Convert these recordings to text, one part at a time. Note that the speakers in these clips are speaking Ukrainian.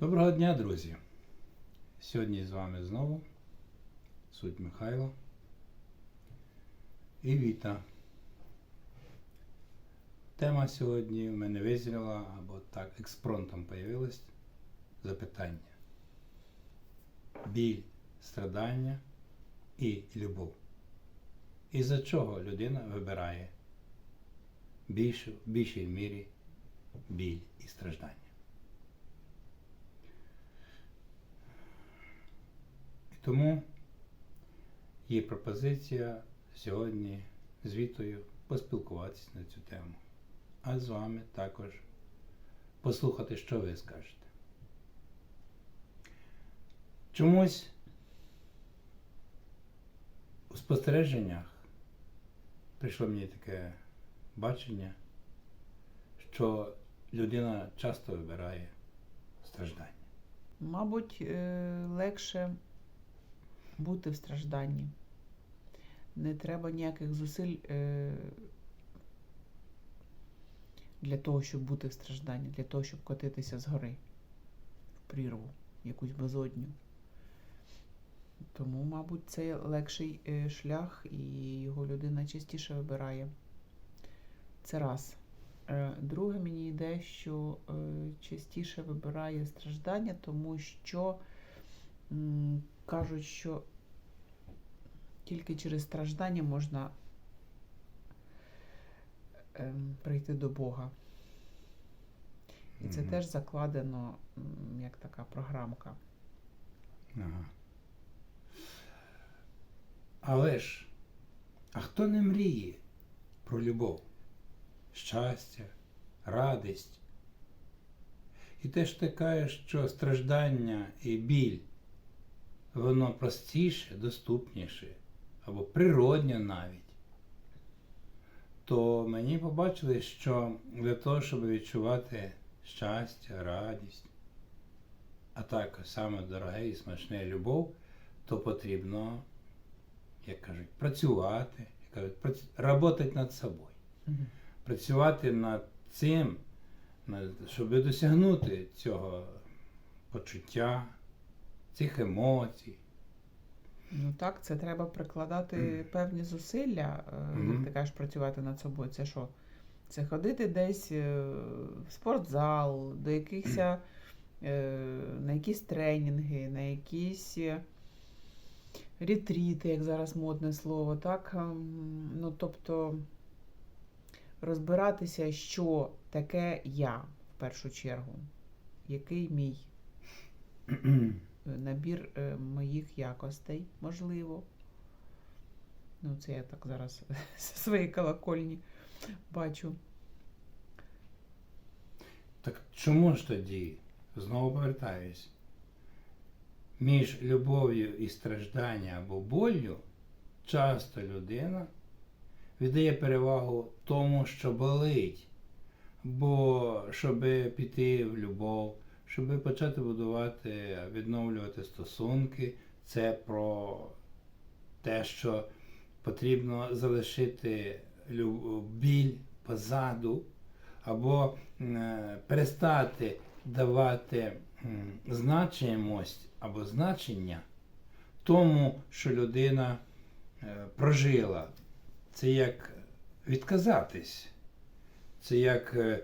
Доброго дня, друзі! Сьогодні з вами знову суть Михайло і Віта. Тема сьогодні в мене визріла або так експронтом появилось запитання. Біль, страдання і любов. І за чого людина вибирає в більшій мірі біль і страждання. Тому є пропозиція сьогодні з Вітою поспілкуватися на цю тему. А з вами також послухати, що ви скажете. Чомусь у спостереженнях прийшло мені таке бачення, що людина часто вибирає страждання. Мабуть, е, легше бути в стражданні. Не треба ніяких зусиль е, для того, щоб бути в стражданні, для того, щоб котитися з гори в прірву, якусь безодню. Тому, мабуть, це легший е, шлях, і його людина частіше вибирає. Це раз. Е, Друге, мені йде, що частіше вибирає страждання, тому що кажуть, що тільки через страждання можна ем, прийти до Бога. І це Мгм. теж закладено як така програмка. Ага. Але ж, а хто не мріє про любов, щастя, радість? І теж кажеш, що страждання і біль, воно простіше, доступніше, або природнє навіть. То мені побачили, що для того, щоб відчувати щастя, радість, а так саме дороге і смачне любов, то потрібно, як кажуть, працювати, як кажуть, прац... працювати над собою. Працювати над цим, над- щоб досягнути цього почуття, цих емоцій. Ну так, це треба прикладати певні зусилля, Мгм. як ти кажеш, працювати над собою. Це що? Це ходити десь е, в спортзал, до якихось е, на якісь тренінги, на якісь ретріти, як зараз модне слово, так? Ем, Ну, тобто розбиратися, що таке я в першу чергу, який мій набір е, моїх якостей, можливо. Ну, це я так зараз зі своєї колокольні бачу. Так чому ж тоді, знову повертаюсь, між любов'ю і стражданням або болью часто людина віддає перевагу тому, що болить, бо щоб піти в любов, щоб почати будувати, відновлювати стосунки, це про те, що потрібно залишити біль позаду, або е, перестати давати значимость або значення тому, що людина е, прожила. Це як відказатись, це як е,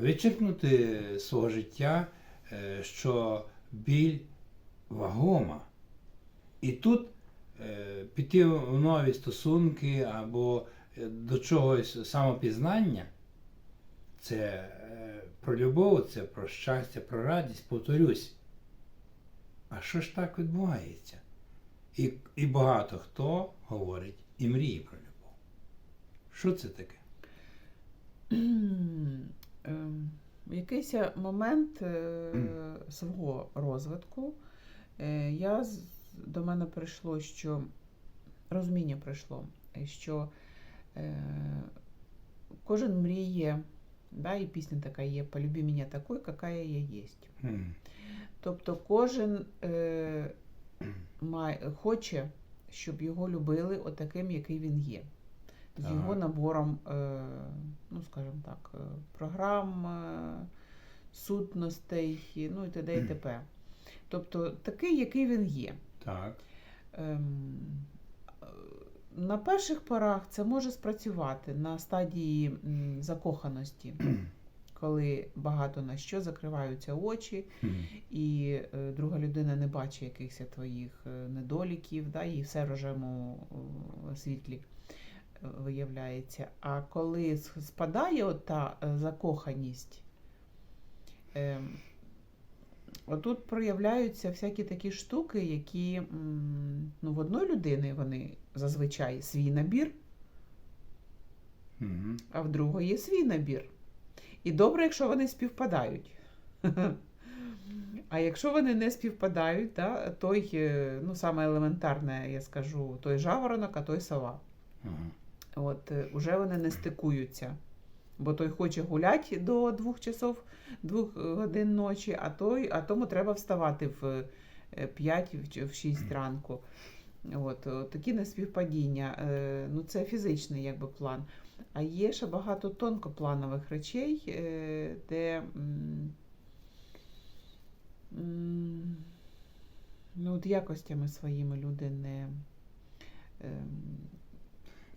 вичерпнути свого життя, що біль вагома. І тут е, піти в нові стосунки або е, до чогось самопізнання, це е, про любов, це про щастя, про радість, повторюсь. А що ж так відбувається? І, і багато хто говорить і мріє про любов. Що це таке? В якийсь момент е, свого розвитку е, я, до мене прийшло, що розуміння прийшло, що е, кожен мріє, да, і пісня така є Полюби мене такою, какая я. М, Тобто кожен е, має, хоче, щоб його любили отаким, який він є. З його набором, е, ну скажімо так, е, програм, е, сутностей, ну і т.д. і т.п. Тобто такий, який він є. Так. Ем, На перших порах це може спрацювати на стадії закоханості, коли багато на що закриваються очі, і друга людина не бачить якихось твоїх недоліків, да, і все в рожевому світлі виявляється. А коли спадає ота е, закоханість, е, отут проявляються всякі такі штуки, які ну, в одної людини вони зазвичай свій набір, Мгм. а в другої свій набір. І добре, якщо вони співпадають. А якщо вони не співпадають, да, той, е, ну, саме елементарне, я скажу, той жаворонок, а той сова. Ага. От е, уже вони не стикуються. Бо той хоче гуляти до двох часов, двох годин ночі, а той, а тому треба вставати в 5 в 6 ранку. От, е, такі неспівпадіння. Е, Ну, це фізичний якби, план. А є ще багато тонкопланових речей, е, де ну, от якостями своїми люди не.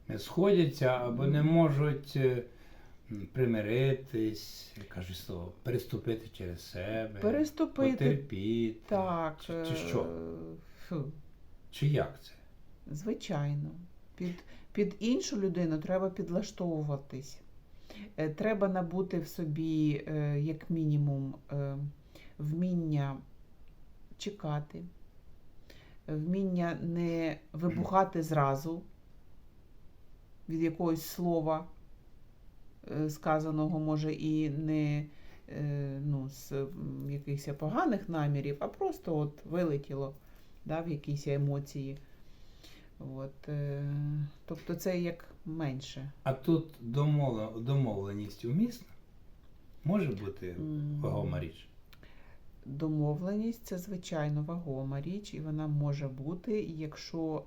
Не сходяться або не можуть е, примиритись, кажуть слово, переступити через себе, Переступити. потерпіти. Так. Чи, чи що? е, фу, Чи як це? звичайно. Під, під іншу людину треба підлаштовуватись. Е, Треба набути в собі, як мінімум, вміння чекати, вміння не вибухати зразу від якогось слова, е, сказаного, може, і не е, ну, з якихось поганих намірів, а просто от вилетіло да, в якісь емоції. От, е, тобто це як менше. А тут домовленість умісна? Може бути вагома річ? Домовленість це звичайно вагома річ, і вона може бути, якщо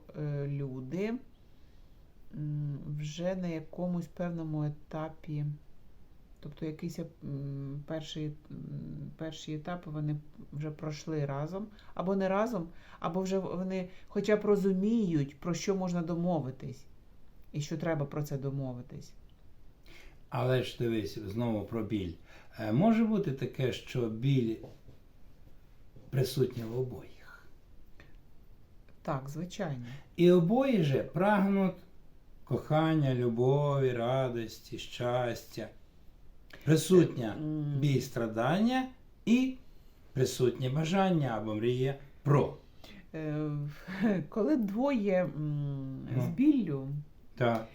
люди вже на якомусь певному етапі, тобто якийсь перший, перші етапи вони вже пройшли разом, або не разом, або вже вони хоча б розуміють, про що можна домовитись, і що треба про це домовитись. Але ж дивись, знову про біль. Е, Може бути таке, що біль присутня в обоїх. Так, звичайно. І обоє же прагнуть кохання, любові, радості, щастя. Присутня М. біль страдання і присутнє бажання або мрія про. Е, Коли двоє з біллю, Так.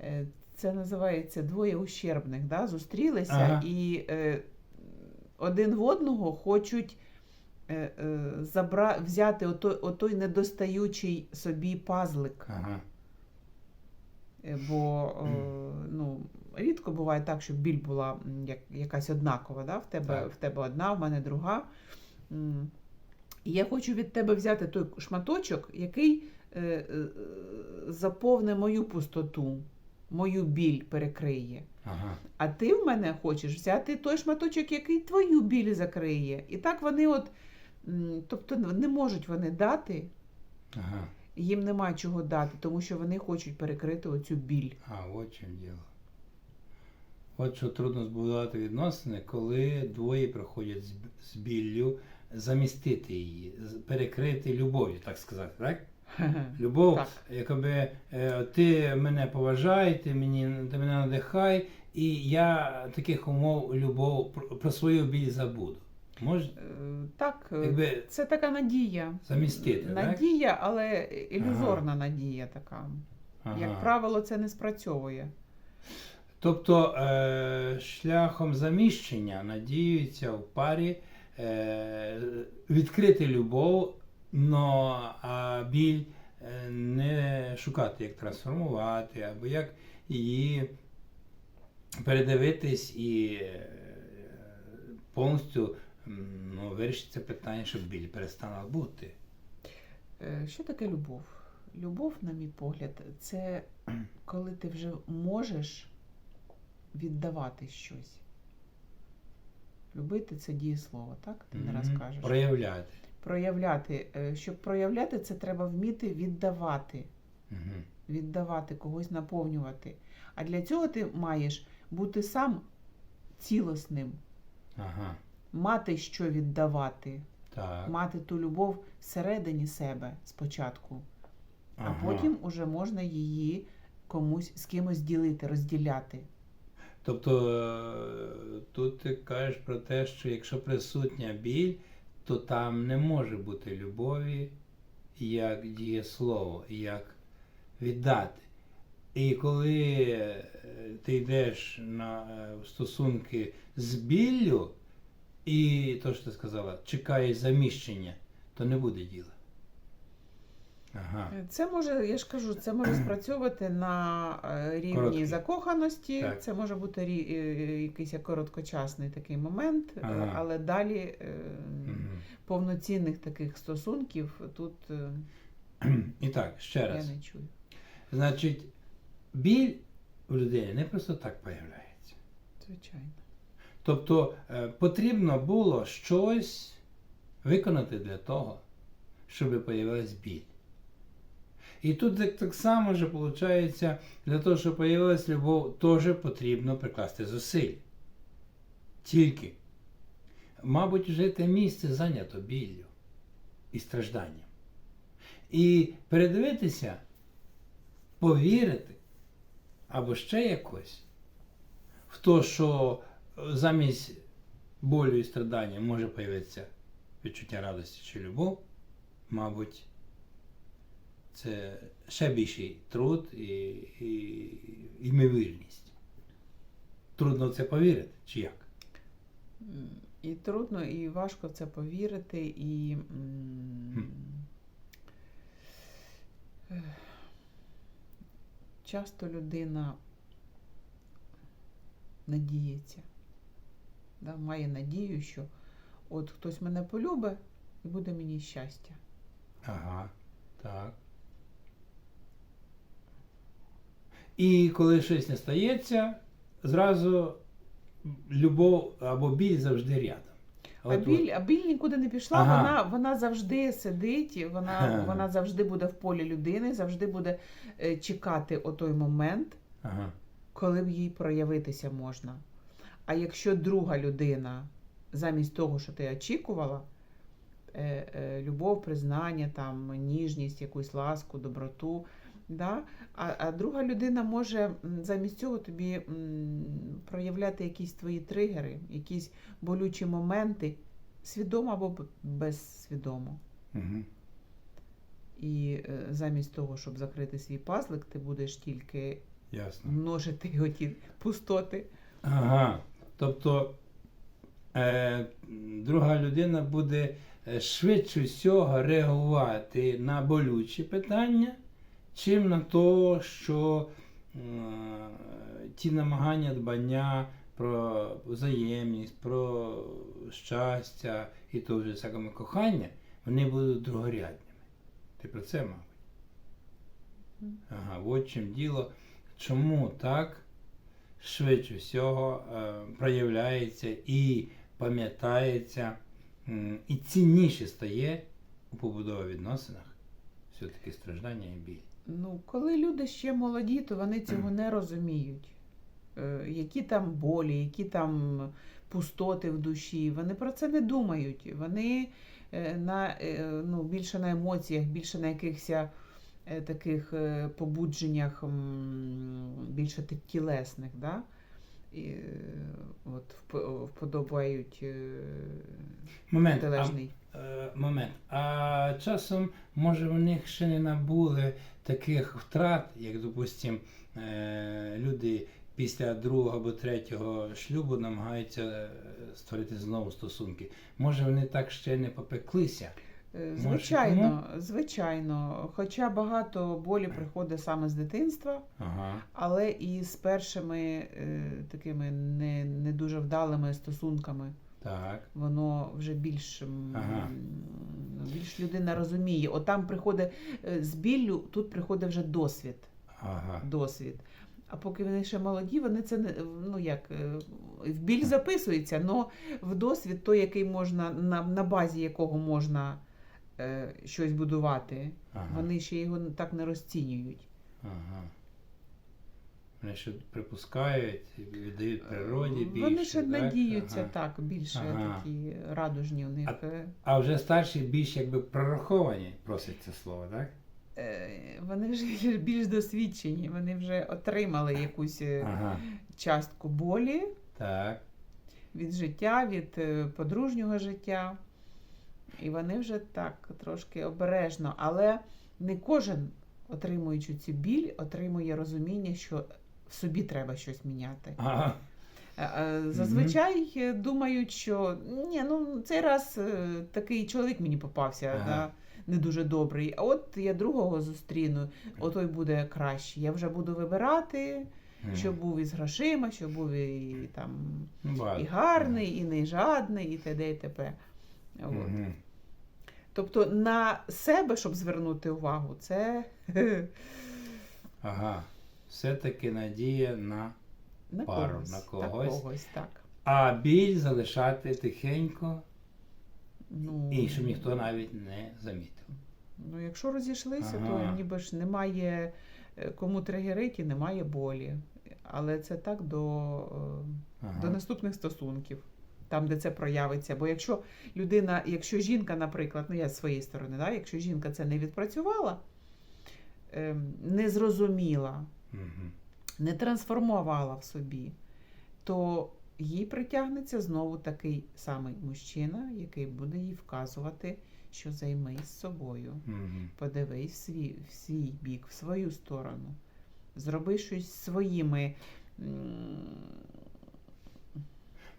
е, це називається двоє ущербних, да, зустрілися Ага. і е, один в одного хочуть е, е, забра... взяти отой, отой недостаючий собі пазлик. Ага. Е, Бо е, ну, рідко буває так, щоб біль була як, якась однакова. Да? В, тебе, Так. в тебе одна, в мене друга. І я хочу від тебе взяти той шматочок, який е, заповне мою пустоту, мою біль перекриє. Ага. А ти в мене хочеш взяти той шматочок, який твою біль закриє. І так вони от, тобто не можуть вони дати, Ага. Їм нема чого дати, тому що вони хочуть перекрити оцю біль. А, от чим діло. От що трудно збудувати відносини, коли двоє приходять з, б- з біллю замістити її, з- перекрити любов'ю, так сказати, так? Любов, Так. якоби е, ти мене поважай, ти мені ти мене надихай, і я таких умов любов про, про свою біль забуду. Може Так, е, якби це така надія. замістити, так? Надія, але ілюзорна надія така. Ага. Як правило, це не спрацьовує. Тобто е, шляхом заміщення надіються в парі е, відкрити любов, но а біль е, не шукати, як трансформувати, або як її передивитись і е, повністю ну, вирішити це питання, щоб біль перестала бути. Е, Що таке любов? Любов, на мій погляд, це коли ти вже можеш віддавати щось. Любити це дієслово, так? Ти не раз кажеш. Проявляти. Проявляти. Е, Щоб проявляти, це треба вміти віддавати. Угу. Віддавати, когось наповнювати. А для цього ти маєш бути сам цілісним, Ага. Мати що віддавати, Так. мати ту любов всередині себе спочатку, а потім уже можна її комусь з кимось ділити, розділяти. Тобто е, тут ти кажеш про те, що якщо присутня біль, то там не може бути любові як дієслово, як віддати. І коли е, ти йдеш на е, стосунки з біллю, і то, що ти сказала, чекаєш заміщення, то не буде діла. Ага. Це може, я ж кажу, це може спрацьовувати на е, рівні Короткий. закоханості. Так. Це може бути рі- е, якийсь короткочасний такий момент, е, Ага. але далі е, Мгм. повноцінних таких стосунків тут е, І так, ще я раз. не чую. Значить, біль у людини не просто так появляється. Звичайно. Тобто е, потрібно було щось виконати для того, щоб появилась біль. І тут так, само же виходить, для того, щоб появилась любов, теж потрібно прикласти зусиль. Тільки, мабуть, вже те місце зайнято біллю і стражданням. І передивитися, повірити або ще якось в те, що замість болю і страдання може появитися відчуття радості чи любов, мабуть, це ще більший труд і, і ймовірність. Трудно в це повірити, чи як? І трудно, і важко в це повірити, і Хм. часто людина надіється, да, має надію, що от хтось мене полюбить і буде мені щастя. Ага, так. І коли щось не стається, зразу любов або біль завжди рядом. А От- біль, а біль нікуди не пішла, Ага. вона, вона завжди сидить, вона, Ага. вона завжди буде в полі людини, завжди буде е, чекати о той момент, Ага. коли б їй проявитися можна. А якщо друга людина, замість того, що ти очікувала, е, е, любов, признання, там, ніжність, якусь ласку, доброту, да? а, а друга людина може замість цього тобі проявляти якісь твої тригери, якісь болючі моменти, свідомо або безсвідомо. Угу. І е, замість того, щоб закрити свій пазлик, ти будеш тільки Ясно. множити оті пустоти. Ага. Тобто е, друга людина буде е, швидше всього реагувати на болючі питання, чим на те, що е, ті намагання дбання про взаємність, про щастя і то вже саме кохання, вони будуть другорядними. Ти про це, мабуть? Ага, от чим діло. Чому так швидше всього е, проявляється і пам'ятається, і цінніше стає у побудові відносинах все-таки страждання і біль. Ну, коли люди ще молоді, то вони цього не розуміють. Е, Які там болі, які там пустоти в душі, вони про це не думають. Вони е, на, ну, більше на емоціях, більше на якихось таких е, побудженнях, більше тілесних. Да? І, е, от, вподобають е, Момент. А, е, момент. А часом, може, в них ще не набули таких втрат, як, допустим, е, люди після другого або третього шлюбу намагаються е, створити знову стосунки. Може, вони так ще не попеклися. Е, Звичайно, звичайно. Хоча багато болі приходить саме з дитинства, Ага. але і з першими е, такими не, не дуже вдалими стосунками. Так. Воно вже більш, Ага. більш людина розуміє. От там приходить е, з біллю, тут приходить вже досвід. Ага. досвід. А поки вони ще молоді, вони це не ну як в біль записується, але в досвід той, який можна, на, на базі якого можна е, щось будувати, Ага. вони ще його так не розцінюють. Ага. Вони ще припускають, віддають природі більше. Вони ще так? надіються Ага. так, більше Ага. такі радужні у них. А- е, А вже старші більш якби прораховані, просить це слово, так? е, Вони вже більш досвідчені, вони вже отримали якусь е, Ага. частку болі Так. від життя, від е, подружнього життя. І вони вже так трошки обережно, але не кожен, отримуючи цю біль, отримує розуміння, що в собі треба щось міняти. Ага. Е, е, Зазвичай е, думають, що ні, ну цей раз е, такий чоловік мені попався Ага. да, не дуже добрий. А от я другого зустріну, отой буде краще. Я вже буду вибирати, Мгм. щоб був із грошима, щоб був і там Ну, і гарний, і не жадний, і т.д. і т.п. От. Мгм. Тобто на себе, щоб звернути увагу, це Ага. Все-таки надія на. на Пару, когось. на на когось. когось так. А біль залишати тихенько, Ну, і щоб ніхто навіть не замітив. Ну, якщо розійшлися, Ага. то ніби ж немає е, кому тригерить і немає болі. Але це так до, е, Ага. до наступних стосунків, там, де це проявиться. Бо якщо людина, якщо жінка, наприклад, ну я з своєї сторони, да, якщо жінка це не відпрацювала, ем, не зрозуміла, не трансформувала в собі, то їй притягнеться знову такий самий мужчина, який буде їй вказувати, що займись собою. Мгм. Подивись в свій, в свій бік, в свою сторону. Зроби щось своїми.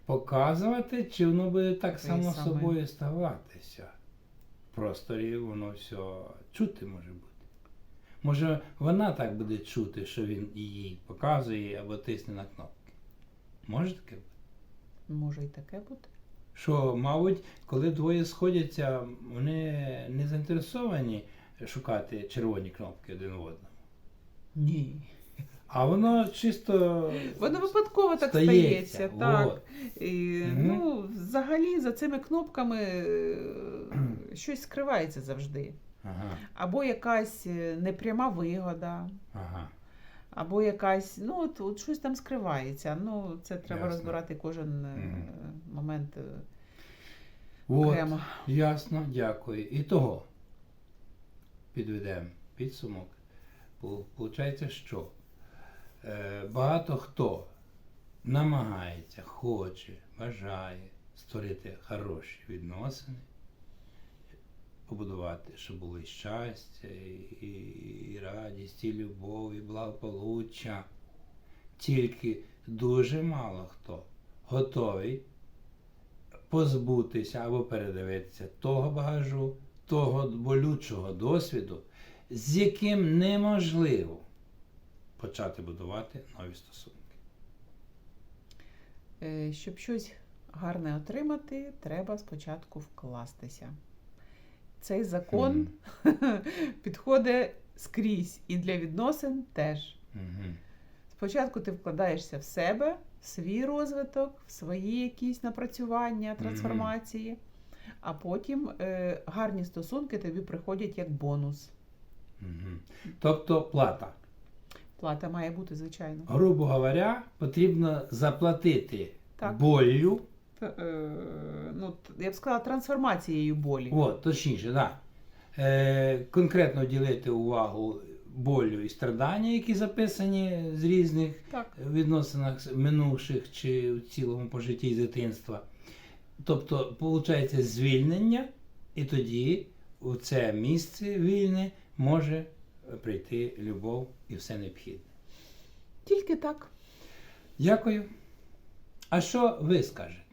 Показувати, чи воно буде так само саме. собою ставатися. В просторі воно все чути може бути. Може, вона так буде чути, що він їй показує або тисне на кнопки. Може таке бути? Може і таке бути. Що, мабуть, коли двоє сходяться, вони не заінтересовані шукати червоні кнопки один в одному. Ні. А воно чисто. Воно випадково так стається. стається. Так. І, Мгм. Ну, взагалі, за цими кнопками е, щось скривається завжди. Ага, Або якась е, непряма вигода, ага. або якась, ну, от, от щось там скривається. Ну, це треба Ясно. розбирати кожен Мгм. момент е, От. окремо. Ясно, дякую. І того підведемо підсумок. Получається, що багато хто намагається, хоче, бажає створити хороші відносини, побудувати, щоб були щастя, і, і радість, і любов, і благополуччя. Тільки дуже мало хто готовий позбутися або передивитися того багажу, того болючого досвіду, з яким неможливо почати будувати нові стосунки. Е, Щоб щось гарне отримати, треба спочатку вкластися. Цей закон підходить скрізь і для відносин теж. Мгм. Спочатку ти вкладаєшся в себе, в свій розвиток, в свої якісь напрацювання, трансформації, а потім е, гарні стосунки тобі приходять як бонус. Мгм. Тобто плата. Плата має бути, звичайно. Грубо говоря, потрібно заплатити Так. боллю, Т- е, ну, т- я б сказала, трансформацією болі. От, точніше, да. Е, конкретно ділити увагу болю і страдання, які записані з різних Так. відносинах минувших чи в цілому по житті з дитинства. Тобто, виходить звільнення, і тоді у це місце вільне може прийти любов і все необхідне. Тільки так. Дякую. А що ви скажете?